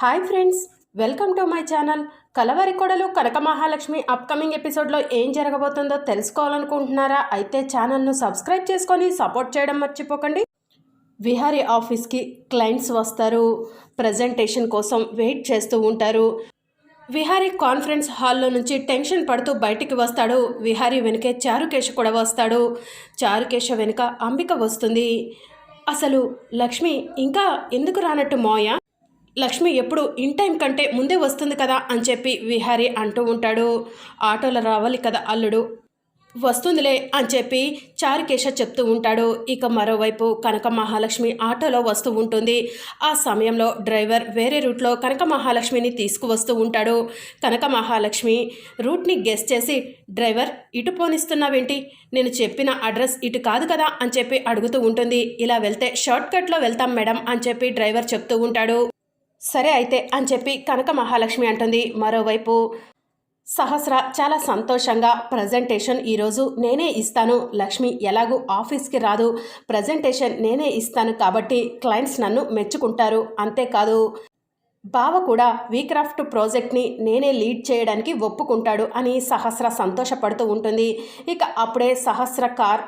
Hi friends welcome to my channel. Kalavari Kodalu Kanaka Mahalakshmi upcoming ఎపిసోడ్లో ఏం జరగబోతుందో తెలుసుకోవాలనుకుంటున్నారా? అయితే ఛానల్ను సబ్స్క్రైబ్ చేసుకొని సపోర్ట్ చేయడం మర్చిపోకండి. విహారీ ఆఫీస్కి క్లయింట్స్ వస్తారు ప్రజెంటేషన్ కోసం వెయిట్ చేస్తూ ఉంటారు. విహారీ కాన్ఫరెన్స్ హాల్లో నుంచి టెన్షన్ పడుతూ బయటికి వస్తాడు. విహారీ వెనుకే చారుకేశ కూడా వస్తాడు. చారుకేశ వెనుక అంబిక వస్తుంది. అసలు లక్ష్మి ఇంకా ఎందుకు రానట్టు మోయా? లక్ష్మి ఎప్పుడు ఇన్ టైం కంటే ముందే వస్తుంది కదా అని చెప్పి విహారీ అంటూ ఉంటాడు. ఆటోలో రావాలి కదా అల్లుడు? వస్తుందిలే అని చెప్పి చారుకేశ చెప్తూ ఉంటాడు. ఇక మరోవైపు కనక మహాలక్ష్మి ఆటోలో వస్తూ ఉంటుంది. ఆ సమయంలో డ్రైవర్ వేరే రూట్లో కనక మహాలక్ష్మిని తీసుకువస్తూ ఉంటాడు. కనక మహాలక్ష్మి రూట్ని గెస్ చేసి డ్రైవర్ ఇటు పోనిస్తున్నావేంటి? నేను చెప్పిన అడ్రస్ ఇటు కాదు కదా? అని చెప్పి అడుగుతూ ఉంటుంది. ఇలా వెళ్తే షార్ట్ కట్లో వెళ్తాం మేడం అని చెప్పి డ్రైవర్ చెప్తూ ఉంటాడు. సరే అయితే అని చెప్పి కనక మహాలక్ష్మి అంటుంది. మరోవైపు సహస్ర చాలా సంతోషంగా ప్రజెంటేషన్ ఈరోజు నేనే ఇస్తాను. లక్ష్మి ఎలాగూ ఆఫీస్కి రాదు. ప్రజెంటేషన్ నేనే ఇస్తాను కాబట్టి క్లయింట్స్ నన్ను మెచ్చుకుంటారు. అంతేకాదు బావ కూడా వీక్రాఫ్ట్ ప్రాజెక్ట్ని నేనే లీడ్ చేయడానికి ఒప్పుకుంటాడు అని సహస్ర సంతోషపడుతూ ఉంటుంది. ఇక అప్పుడే సహస్ర కార్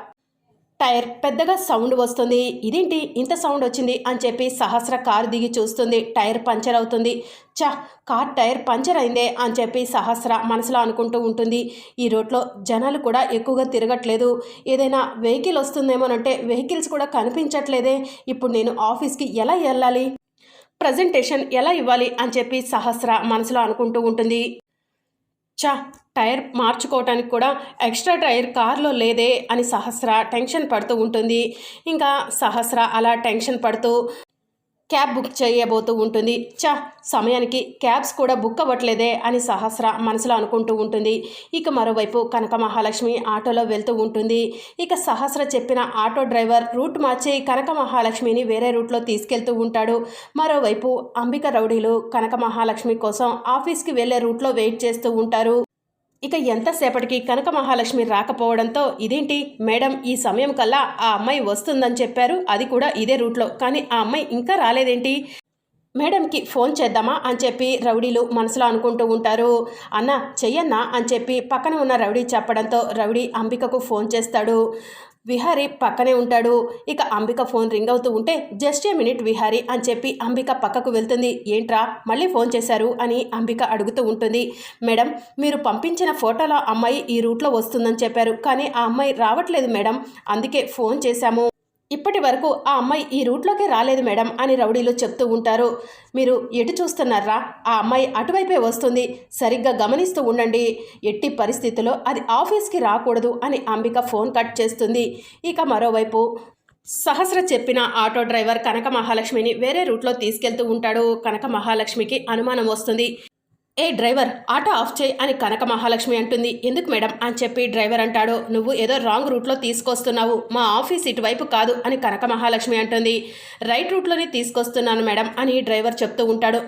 టైర్ పెద్దగా సౌండ్ వస్తుంది. ఇదేంటి ఇంత సౌండ్ వచ్చింది అని చెప్పి సహస్ర కారు దిగి చూస్తుంది. టైర్ పంచర్ అవుతుంది. చా కార్ టైర్ పంచర్ అయిందే అని చెప్పి సహస్ర మనసులో అనుకుంటూ ఉంటుంది. ఈ రోడ్లో జనాలు కూడా ఎక్కువగా తిరగట్లేదు. ఏదైనా వెహికల్ వస్తుందేమోనంటే వెహికల్స్ కూడా కనిపించట్లేదే. ఇప్పుడు నేను ఆఫీస్కి ఎలా వెళ్ళాలి? ప్రజెంటేషన్ ఎలా ఇవ్వాలి అని చెప్పి సహస్ర మనసులో అనుకుంటూ ఉంటుంది. చా టైర్ మార్చుకోవటానికి కూడా ఎక్స్ట్రా టైర్ కార్లో లేదే అని సహస్ర టెన్షన్ పడుతూ ఉంటుంది. ఇంకా సహస్ర అలా టెన్షన్ పడుతూ క్యాబ్ బుక్ చేయబోతూ ఉంటుంది. చా సమయానికి క్యాబ్స్ కూడా బుక్ అవ్వట్లేదే అని సహస్ర మనసులో అనుకుంటూ ఉంటుంది. ఇక మరోవైపు కనక మహాలక్ష్మి ఆటోలో వెళ్తూ ఉంటుంది. ఇక సహస్ర చెప్పిన ఆటో డ్రైవర్ రూట్ మార్చి కనక మహాలక్ష్మిని వేరే రూట్లో తీసుకెళ్తూ ఉంటాడు. మరోవైపు అంబిక రౌడీలు కనక మహాలక్ష్మి కోసం ఆఫీస్కి వెళ్ళే రూట్లో వెయిట్ చేస్తూ ఉంటారు. ఇక ఎంతసేపటికి కనక మహాలక్ష్మి రాకపోవడంతో ఇదేంటి? మేడం ఈ సమయం కల్లా ఆ అమ్మాయి వస్తుందని చెప్పారు. అది కూడా ఇదే రూట్లో. కానీ ఆ అమ్మాయి ఇంకా రాలేదేంటి? మేడంకి ఫోన్ చేద్దామా అని చెప్పి రౌడీలు మనసులో అనుకుంటూ ఉంటారు. అన్న చెయ్యన్నా అని చెప్పి పక్కన ఉన్న రౌడీ చెప్పడంతో రౌడీ అంబికకు ఫోన్ చేస్తాడు. విహారీ పక్కనే ఉంటాడు. ఇక అంబిక ఫోన్ రింగ్ అవుతూ ఉంటే జస్ట్ ఏ మినిట్ విహారీ అని చెప్పి అంబిక పక్కకు వెళ్తుంది. ఏంట్రా మళ్ళీ ఫోన్ చేశారు? అని అంబిక అడుగుతూ ఉంటుంది. మేడం మీరు పంపించిన ఫోటోలో అమ్మాయి ఈ రూట్లో వస్తుందని చెప్పారు. కానీ ఆ అమ్మాయి రావట్లేదు మేడం. అందుకే ఫోన్ చేశాము. ఇప్పటి వరకు ఆ అమ్మాయి ఈ రూట్లోకి రాలేదు మేడం అని రౌడీలు చెప్తూ ఉంటారు. మీరు ఎటు చూస్తున్నారా? ఆ అమ్మాయి అటువైపే వస్తుంది. సరిగ్గా గమనిస్తూ ఉండండి. ఎట్టి పరిస్థితుల్లో అది ఆఫీస్కి రాకూడదు అని అంబిక ఫోన్ కట్ చేస్తుంది. ఇక మరోవైపు సహస్ర చెప్పిన ఆటో డ్రైవర్ కనక మహాలక్ష్మిని వేరే రూట్లో తీసుకెళ్తూ ఉంటాడు. కనక మహాలక్ష్మికి అనుమానం వస్తుంది. ఏ డ్రైవర్ ఆటో ఆఫ్ చేయి అని కనక మహాలక్ష్మి అంటుంది. ఎందుకు మేడం? అని చెప్పి డ్రైవర్ అంటాడు. నువ్వు ఏదో రాంగ్ రూట్లో తీసుకొస్తున్నావు. మా ఆఫీస్ ఇటువైపు కాదు అని కనక మహాలక్ష్మి అంటుంది. రైట్ రూట్లోనే తీసుకొస్తున్నాను మేడం అని డ్రైవర్ చెప్తూ ఉంటాడు.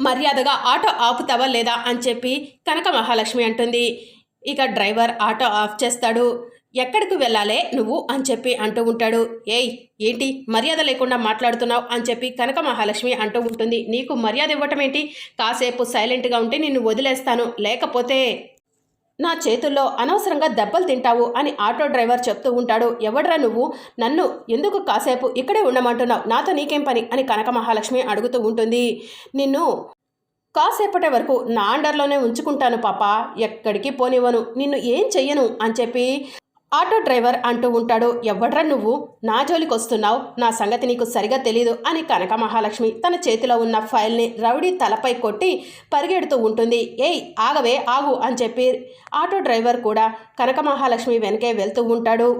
మర్యాదగా ఆటో ఆపుతావా లేదా? అని చెప్పి కనక మహాలక్ష్మి అంటుంది. ఇక డ్రైవర్ ఆటో ఆఫ్ చేస్తాడు. ఎక్కడికి వెళ్ళాలే నువ్వు అని చెప్పి అంటూ ఉంటాడు. ఏయ్ ఏంటి? మర్యాద లేకుండా మాట్లాడుతున్నావు అని చెప్పి కనక మహాలక్ష్మి అంటూ ఉంటుంది. నీకు మర్యాద ఇవ్వటం ఏంటి? కాసేపు సైలెంట్గా ఉంటే నిన్ను వదిలేస్తాను. లేకపోతే నా చేతుల్లో అనవసరంగా దెబ్బలు తింటావు అని ఆటో డ్రైవర్ చెప్తూ ఉంటాడు. ఎవడ్రా నువ్వు? నన్ను ఎందుకు కాసేపు ఇక్కడే ఉండమంటున్నావు? నాతో నీకేం పని? అని కనక మహాలక్ష్మి అడుగుతూ ఉంటుంది. నిన్ను కాసేపటి వరకు నా అండర్లోనే ఉంచుకుంటాను పాప. ఎక్కడికి పోనివ్వను. నిన్ను ఏం చెయ్యను? అని చెప్పి ఆటో డ్రైవర్ అంటూ ఉంటాడు ఎవడ్రా నువ్వు? నా జోలికి వస్తున్నావు నా సంగతి నీకు సరిగా తెలీదు అని కనక మహాలక్ష్మి తన చేతిలో ఉన్న ఫైల్ని రౌడీ తలపై కొట్టి పరిగెడుతూ ఉంటుంది. ఏయ్ ఆగవే ఆగు అని చెప్పి ఆటో డ్రైవర్ కూడా కనక మహాలక్ష్మి వెనకే వెళ్తూ ఉంటాడు.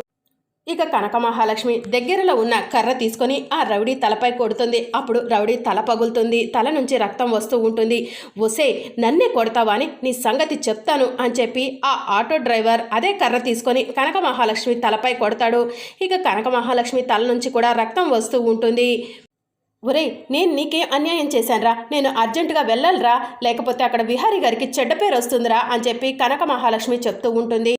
ఇక కనక మహాలక్ష్మి దగ్గరలో ఉన్న కర్ర తీసుకొని ఆ రౌడీ తలపై కొడుతుంది. అప్పుడు రౌడీ తల పగులుతుంది. తల నుంచి రక్తం వస్తూ ఉంటుంది. ఒసే నన్నే కొడతావా అని నీ సంగతి చెప్తాను అని చెప్పి ఆ ఆటో డ్రైవర్ అదే కర్ర తీసుకొని కనక మహాలక్ష్మి తలపై కొడతాడు. ఇక కనక మహాలక్ష్మి తల నుంచి కూడా రక్తం వస్తూ ఉంటుంది. ఒరే నేను నీకేం అన్యాయం చేశానురా? నేను అర్జెంటుగా వెళ్ళాలిరా? లేకపోతే అక్కడ విహారీ గారికి చెడ్డ పేరు వస్తుందిరా అని చెప్పి కనక మహాలక్ష్మి చెప్తూ ఉంటుంది.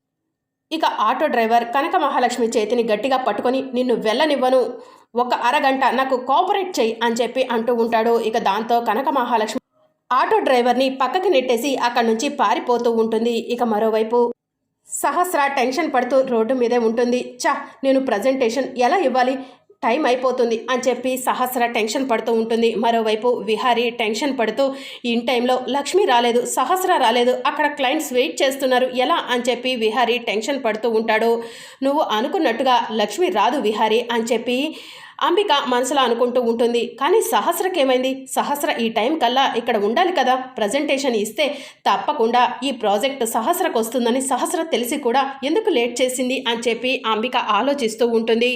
ఇక ఆటో డ్రైవర్ కనక మహాలక్ష్మి చేతిని గట్టిగా పట్టుకొని నిన్ను వెళ్ళనివ్వను. ఒక అరగంట నాకు కోఆపరేట్ చెయ్యి అని చెప్పి అంటూ ఉంటాడు. ఇక దాంతో కనక మహాలక్ష్మి ఆటో డ్రైవర్ని పక్కకి నెట్టేసి అక్కడి నుంచి పారిపోతూ ఉంటుంది. ఇక మరోవైపు సహస్ర టెన్షన్ పడుతూ రోడ్డు మీదే ఉంటుంది. చా నేను ప్రజెంటేషన్ ఎలా ఇవ్వాలి? టైం అయిపోతుంది అని చెప్పి సహస్ర టెన్షన్ పడుతూ ఉంటుంది. మరోవైపు విహారీ టెన్షన్ పడుతూ ఇన్ టైంలో లక్ష్మి రాలేదు సహస్ర రాలేదు అక్కడ క్లయింట్స్ వెయిట్ చేస్తున్నారు ఎలా? అని చెప్పి విహారీ టెన్షన్ పడుతూ ఉంటాడు. నువ్వు అనుకున్నట్టుగా లక్ష్మి రాదు విహారీ అని చెప్పి అంబిక మనసులో అనుకుంటూ ఉంటుంది. కానీ సహస్రకేమైంది? సహస్ర ఈ టైం కల్లా ఇక్కడ ఉండాలి కదా? ప్రజెంటేషన్ ఇస్తే తప్పకుండా ఈ ప్రాజెక్ట్ సహస్రకు వస్తుందని సహస్ర తెలిసి కూడా ఎందుకు లేట్ చేసింది? అని చెప్పి అంబిక ఆలోచిస్తూ ఉంటుంది.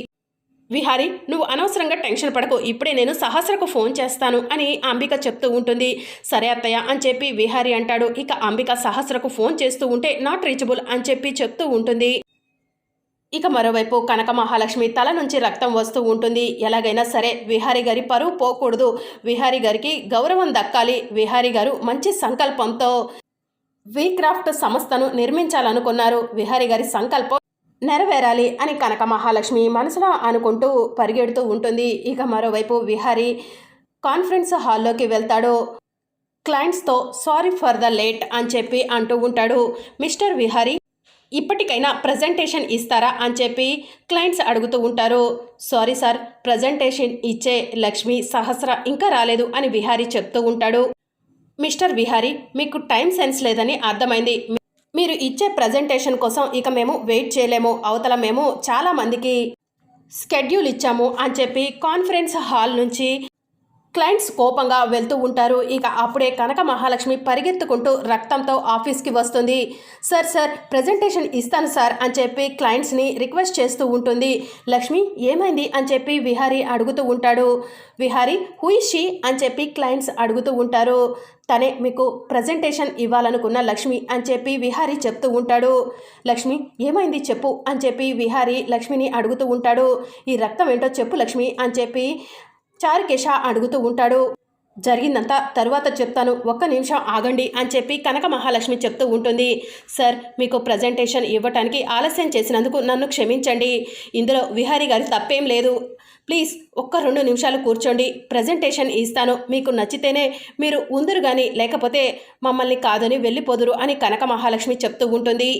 విహారి నువ్వు అనవసరంగా టెన్షన్ పడకు. ఇప్పుడే నేను సహస్రకు ఫోన్ చేస్తాను అని అంబిక చెప్తూ ఉంటుంది. సరే అత్తయ్య అని చెప్పి విహారి అంటాడు. ఇక అంబిక సహస్రకు ఫోన్ చేస్తూ ఉంటే నాట్ రీచబుల్ అని చెప్పి చెప్తూ ఉంటుంది. ఇక మరోవైపు కనక మహాలక్ష్మి తల నుంచి రక్తం వస్తూ ఉంటుంది. ఎలాగైనా సరే విహారీ గారి పరువు పోకూడదు. విహారీ గారికి గౌరవం దక్కాలి. విహారీ గారు మంచి సంకల్పంతో వీక్రాఫ్ట్ సంస్థను నిర్మించాలనుకున్నారు. విహారీ గారి సంకల్పం నెరవేరాలి అని కనక మహాలక్ష్మి మనసులో అనుకుంటూ పరిగెడుతూ ఉంటుంది. ఇక మరోవైపు విహారీ కాన్ఫరెన్స్ హాల్లోకి వెళ్తాడు. క్లయింట్స్తో సారీ ఫర్ ద లేట్ అని చెప్పి అంటూ ఉంటాడు. మిస్టర్ విహారీ ఇప్పటికైనా ప్రజెంటేషన్ ఇస్తారా? అని చెప్పి క్లయింట్స్ అడుగుతూ ఉంటారు. సారీ సార్ ప్రజెంటేషన్ ఇచ్చే లక్ష్మి సహస్ర ఇంకా రాలేదు అని విహారీ చెప్తూ ఉంటాడు. మిస్టర్ విహారీ మీకు టైం సెన్స్ లేదని అర్థమైంది. మీరు ఇచ్చే ప్రజెంటేషన్ కోసం ఇక మేము వెయిట్ చేయలేము. అవతల మేము చాలా మందికి స్కెడ్యూల్ ఇచ్చాము అని చెప్పి కాన్ఫరెన్స్ హాల్ నుంచి క్లయింట్స్ కోపంగా వెళ్తూ ఉంటారు. ఇక అప్పుడే కనక మహాలక్ష్మి పరిగెత్తుకుంటూ రక్తంతో ఆఫీస్కి వస్తుంది. సార్ సార్ ప్రజెంటేషన్ ఇస్తాను సార్ అని చెప్పి క్లయింట్స్ని రిక్వెస్ట్ చేస్తూ ఉంటుంది. లక్ష్మి ఏమైంది? అని చెప్పి విహారీ అడుగుతూ ఉంటాడు. విహారీ హుయిషి అని చెప్పి క్లయింట్స్ అడుగుతూ ఉంటారు. తనే మీకు ప్రజెంటేషన్ ఇవ్వాలనుకున్న లక్ష్మి అని చెప్పి విహారీ చెప్తూ ఉంటాడు. లక్ష్మి ఏమైంది చెప్పు అని చెప్పి విహారీ లక్ష్మిని అడుగుతూ ఉంటాడు. ఈ రక్తం ఏంటో చెప్పు లక్ష్మి అని చెప్పి చారుకేశ అడుగుతూ ఉంటాడు. జరిగిందంతా తరువాత చెప్తాను. ఒక్క నిమిషం ఆగండి అని చెప్పి కనక మహాలక్ష్మి చెప్తూ ఉంటుంది. సార్ మీకు ప్రజెంటేషన్ ఇవ్వటానికి ఆలస్యం చేసినందుకు నన్ను క్షమించండి. ఇందులో విహారీ గారి తప్పేం లేదు. ప్లీజ్ ఒక్క రెండు నిమిషాలు కూర్చోండి. ప్రజెంటేషన్ ఇస్తాను. మీకు నచ్చితేనే మీరు ఉందరు కానీ లేకపోతే మమ్మల్ని కాదని వెళ్ళిపోదురు అని కనక మహాలక్ష్మి చెప్తూ ఉంటుంది.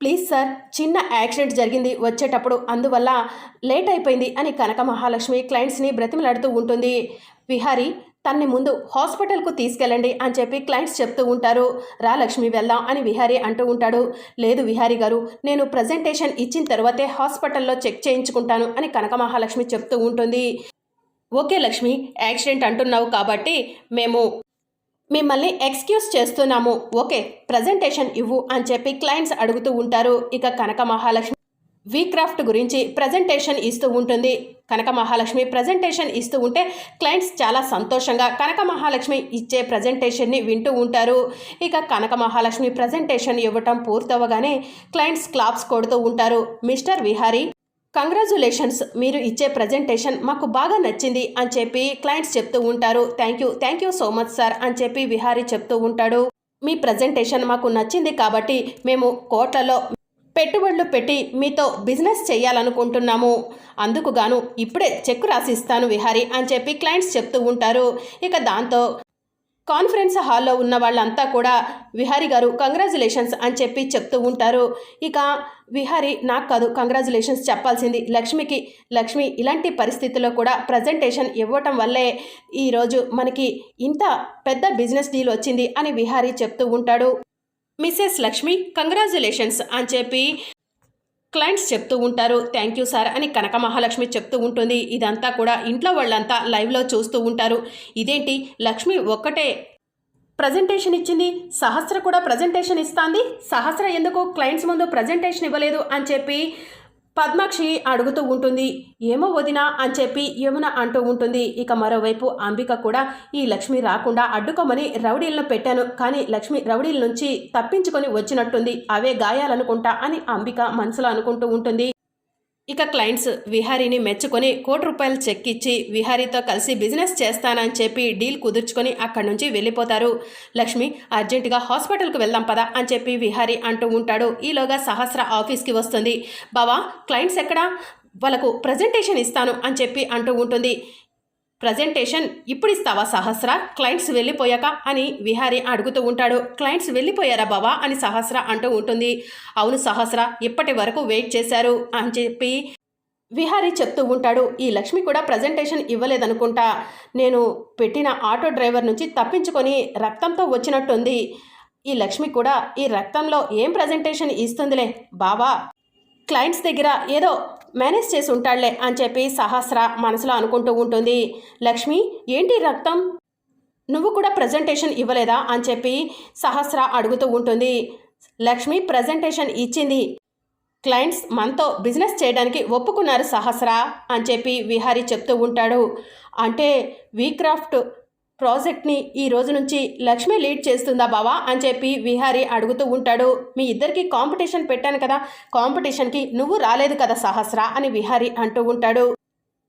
ప్లీజ్ సార్ చిన్న యాక్సిడెంట్ జరిగింది వచ్చేటప్పుడు అందువల్ల లేట్ అయిపోయింది అని కనక మహాలక్ష్మి క్లయింట్స్ని బ్రతిమలాడుతూ ఉంటుంది. విహారి తన్ని ముందు హాస్పిటల్కు తీసుకెళ్ళండి అని చెప్పి క్లయింట్స్ చెప్తూ ఉంటారు. రా లక్ష్మి వెళ్దాం అని విహారీ అంటూ ఉంటాడు. లేదు విహారీ గారు నేను ప్రజెంటేషన్ ఇచ్చిన తర్వాతే హాస్పిటల్లో చెక్ చేయించుకుంటాను అని కనక మహాలక్ష్మి చెప్తూ ఉంటుంది. ఓకే లక్ష్మి యాక్సిడెంట్ అంటున్నావు కాబట్టి మేము మిమ్మల్ని ఎక్స్క్యూజ్ చేస్తున్నాము. ఓకే ప్రజెంటేషన్ ఇవ్వు అని చెప్పి క్లయింట్స్ అడుగుతూ ఉంటారు. ఇక కనక మహాలక్ష్మి వీక్రాఫ్ట్ గురించి ప్రజెంటేషన్ ఇస్తూ ఉంటుంది. కనక మహాలక్ష్మి ప్రజెంటేషన్ ఇస్తూ ఉంటే క్లయింట్స్ చాలా సంతోషంగా కనక మహాలక్ష్మి ఇచ్చే ప్రజెంటేషన్ని వింటూ ఉంటారు. ఇక కనక మహాలక్ష్మి ప్రజెంటేషన్ ఇవ్వటం పూర్తవగానే క్లయింట్స్ క్లాప్స్ కొడుతూ ఉంటారు. మిస్టర్ విహారీ కంగ్రాచులేషన్స్ మీరు ఇచ్చే ప్రజెంటేషన్ మాకు బాగా నచ్చింది అని చెప్పి క్లయింట్స్ చెప్తూ ఉంటారు. Thank you thank you so much sir అని చెప్పి విహారీ చెప్తూ ఉంటాడు. మీ ప్రజెంటేషన్ మాకు నచ్చింది కాబట్టి మేము కోట్లలో పెట్టుబడులు పెట్టి మీతో బిజినెస్ చేయాలనుకుంటున్నాము. అందుకు గాను ఇప్పుడే చెక్కు రాసిస్తాను విహారీ అని చెప్పి క్లయింట్స్ చెప్తూ ఉంటారు. ఇక దాంతో కాన్ఫరెన్స్ హాల్లో ఉన్న వాళ్ళంతా కూడా విహారి గారు కంగ్రాచులేషన్స్ అని చెప్పి చెప్తూ ఉంటారు. ఇక విహారి నాకు కాదు కంగ్రాచులేషన్స్ చెప్పాల్సింది లక్ష్మికి. లక్ష్మి ఇలాంటి పరిస్థితుల్లో కూడా ప్రజెంటేషన్ ఇవ్వటం వల్లే ఈరోజు మనకి ఇంత పెద్ద బిజినెస్ డీల్ వచ్చింది అని విహారీ చెప్తూ ఉంటాడు. మిస్సెస్ లక్ష్మి కంగ్రాచులేషన్స్ అని చెప్పి క్లయింట్స్ చెప్తూ ఉంటారు థ్యాంక్ యూ సార్ అని కనక మహాలక్ష్మి చెప్తూ ఉంటుంది. ఇదంతా కూడా ఇంట్లో వాళ్ళంతా లైవ్లో చూస్తూ ఉంటారు. ఇదేంటి? లక్ష్మి ఒక్కటే ప్రజెంటేషన్ ఇచ్చింది సహస్ర కూడా ప్రజెంటేషన్ ఇస్తాంది సహస్ర ఎందుకు క్లయింట్స్ ముందు ప్రజెంటేషన్ ఇవ్వలేదు అని చెప్పి పద్మాక్షి అడుగుతూ ఉంటుంది ఏమో వదినా అని చెప్పి యమున అంటూ ఉంటుంది. ఇక మరోవైపు అంబిక కూడా ఈ లక్ష్మి రాకుండా అడ్డుకోమని రౌడీలను పెట్టాను కానీ లక్ష్మి రౌడీల నుంచి తప్పించుకొని వచ్చినట్టుంది అవే గాయాలనుకుంటా అని అంబిక మనసులో అనుకుంటూ ఉంటుంది. ఇక క్లయింట్స్ విహారీని మెచ్చుకొని కోటి రూపాయలు చెక్ ఇచ్చి విహారీతో కలిసి బిజినెస్ చేస్తానని చెప్పి డీల్ కుదుర్చుకొని అక్కడి నుంచి వెళ్ళిపోతారు. లక్ష్మి అర్జెంటుగా హాస్పిటల్కి వెళ్దాం పదా అని చెప్పి విహారీ అంటూ ఉంటాడు. ఈలోగా సహస్ర ఆఫీస్కి వస్తుంది. బావా క్లయింట్స్ ఎక్కడా? వాళ్ళకు ప్రజెంటేషన్ ఇస్తాను అని చెప్పి అంటూ ఉంటుంది. ప్రజెంటేషన్ ఇప్పుడు ఇస్తావా సహస్ర? క్లయింట్స్ వెళ్ళిపోయాక అని విహారి అడుగుతూ ఉంటాడు. క్లయింట్స్ వెళ్ళిపోయారా బావా? అని సహస్ర అంటూ ఉంటుంది. అవును సహస్ర ఇప్పటి వరకు వెయిట్ చేశారు అని చెప్పి విహారీ చెప్తూ ఉంటాడు. ఈ లక్ష్మి కూడా ప్రజెంటేషన్ ఇవ్వలేదనుకుంటా. నేను పెట్టిన ఆటో డ్రైవర్ నుంచి తప్పించుకొని రక్తంతో వచ్చినట్టుంది. ఈ లక్ష్మి కూడా ఈ రక్తంలో ఏం ప్రజెంటేషన్ ఇస్తుందిలే బావా? క్లయింట్స్ దగ్గర ఏదో మేనేజ్ చేసి ఉంటాడులే అని చెప్పి సహస్ర మనసులో అనుకుంటూ ఉంటుంది. లక్ష్మి ఏంటి రక్తం? నువ్వు కూడా ప్రజెంటేషన్ ఇవ్వలేదా? అని చెప్పి సహస్ర అడుగుతూ ఉంటుంది. లక్ష్మి ప్రజెంటేషన్ ఇచ్చింది. క్లయింట్స్ మనతో బిజినెస్ చేయడానికి ఒప్పుకున్నారు సహస్ర అని చెప్పి విహారీ చెప్తూ ఉంటాడు. అంటే వీక్రాఫ్ట్ ప్రాజెక్ట్ని ఈ రోజు నుంచి లక్ష్మి లీడ్ చేస్తుందా బావా అని చెప్పి విహారీ అడుగుతూ ఉంటాడు. మీ ఇద్దరికి కాంపిటీషన్ పెట్టాను కదా కాంపిటీషన్కి నువ్వు రాలేదు కదా సహస్ర అని విహారీ అంటూ ఉంటాడు.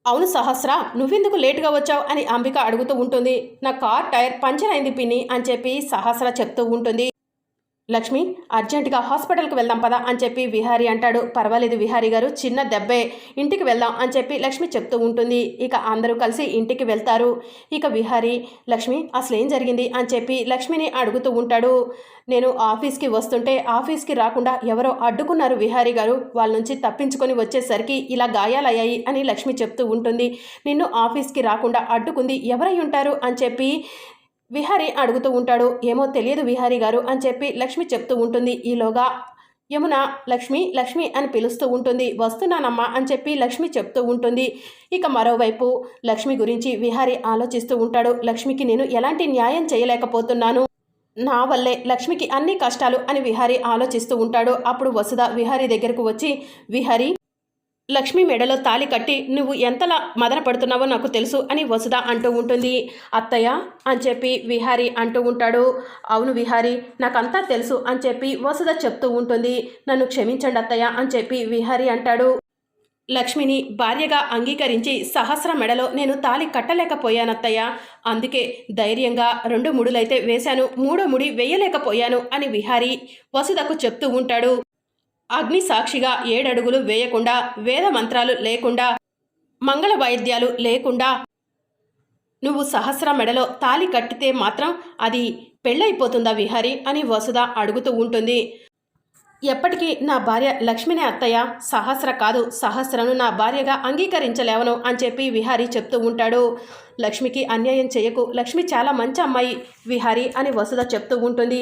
అవును సహస్ర నువ్వెందుకు లేటుగా వచ్చావు అని అంబిక అడుగుతూ ఉంటుంది. నా కార్ టైర్ పంచర్ అయింది పిన్ని అని చెప్పి సహస్ర చెప్తూ ఉంటుంది. లక్ష్మి అర్జెంటుగా హాస్పిటల్కి వెళ్దాం పదా అని చెప్పి విహారీ అంటాడు. పర్వాలేదు విహారీ గారు చిన్న దెబ్బే. ఇంటికి వెళ్దాం అని చెప్పి లక్ష్మి చెప్తూ ఉంటుంది. ఇక అందరూ కలిసి ఇంటికి వెళ్తారు. ఇక విహారీ లక్ష్మి అసలు ఏం జరిగింది అని చెప్పి లక్ష్మిని అడుగుతూ ఉంటాడు. నేను ఆఫీస్కి వస్తుంటే ఆఫీస్కి రాకుండా ఎవరో అడ్డుకున్నారు విహారీ గారు. వాళ్ళ నుంచి తప్పించుకొని వచ్చేసరికి ఇలా గాయాలయ్యాయి అని లక్ష్మి చెప్తూ ఉంటుంది. నిన్ను ఆఫీస్కి రాకుండా అడ్డుకుంది ఎవరై ఉంటారు అని చెప్పి విహారి అడుగుతూ ఉంటాడు ఏమో తెలియదు విహారి గారు అని చెప్పి లక్ష్మి చెప్తూ ఉంటుంది. ఈలోగా యమున లక్ష్మి లక్ష్మి అని పిలుస్తూ ఉంటుంది. వస్తున్నానమ్మా అని చెప్పి లక్ష్మి చెప్తూ ఉంటుంది. ఇక మరోవైపు లక్ష్మి గురించి విహారి ఆలోచిస్తూ ఉంటాడు. లక్ష్మికి నేను ఎలాంటి న్యాయం చేయలేకపోతున్నాను. నా వల్లే లక్ష్మికి అన్ని కష్టాలు అని విహారి ఆలోచిస్తూ ఉంటాడు. అప్పుడు వసుధ విహారి దగ్గరకు వచ్చి విహారి లక్ష్మి మెడలో తాలి కట్టి నువ్వు ఎంతలా మదన పడుతున్నావో నాకు తెలుసు అని వసుధ అంటూ ఉంటుంది. అత్తయ్య అని చెప్పి విహారి అంటూ ఉంటాడు. అవును విహారి నాకంతా తెలుసు అని చెప్పి వసుధ చెప్తూ ఉంటుంది. నన్ను క్షమించండి అత్తయ్య అని చెప్పి విహారి అంటాడు. లక్ష్మిని భార్యగా అంగీకరించి సహస్ర మెడలో నేను తాలి కట్టలేకపోయానత్తయ్య అందుకే ధైర్యంగా రెండు ముడులైతే వేశాను మూడో ముడి వేయలేకపోయాను అని విహారి వసుధకు చెప్తూ ఉంటాడు. అగ్ని సాక్షిగా ఏడడుగులు వేయకుండా వేద మంత్రాలు లేకుండా మంగళ వాయిద్యాలు లేకుండా. నువ్వు సహస్ర మెడలో తాలి కట్టితే మాత్రం అది పెళ్ళైపోతుందా విహారి అని వసుధ అడుగుతూ ఉంటుంది. ఎప్పటికీ నా భార్య లక్ష్మినే అత్తయ్య సహస్ర కాదు సహస్రను నా భార్యగా అంగీకరించలేవను అని చెప్పి విహారీ చెప్తూ ఉంటాడు. లక్ష్మికి అన్యాయం చేయకు లక్ష్మి చాలా మంచి అమ్మాయి విహారీ అని వసుధ చెప్తూ ఉంటుంది.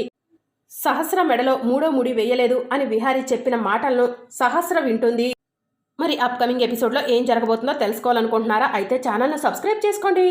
సహస్ర మెడలో మూడో ముడి వేయలేదు అని విహారీ చెప్పిన మాటలను సహస్ర వింటుంది. మరి అప్కమింగ్ ఎపిసోడ్లో ఏం జరగబోతుందో తెలుసుకోవాలనుకుంటున్నారా? అయితే ఛానల్ను సబ్స్క్రైబ్ చేసుకోండి.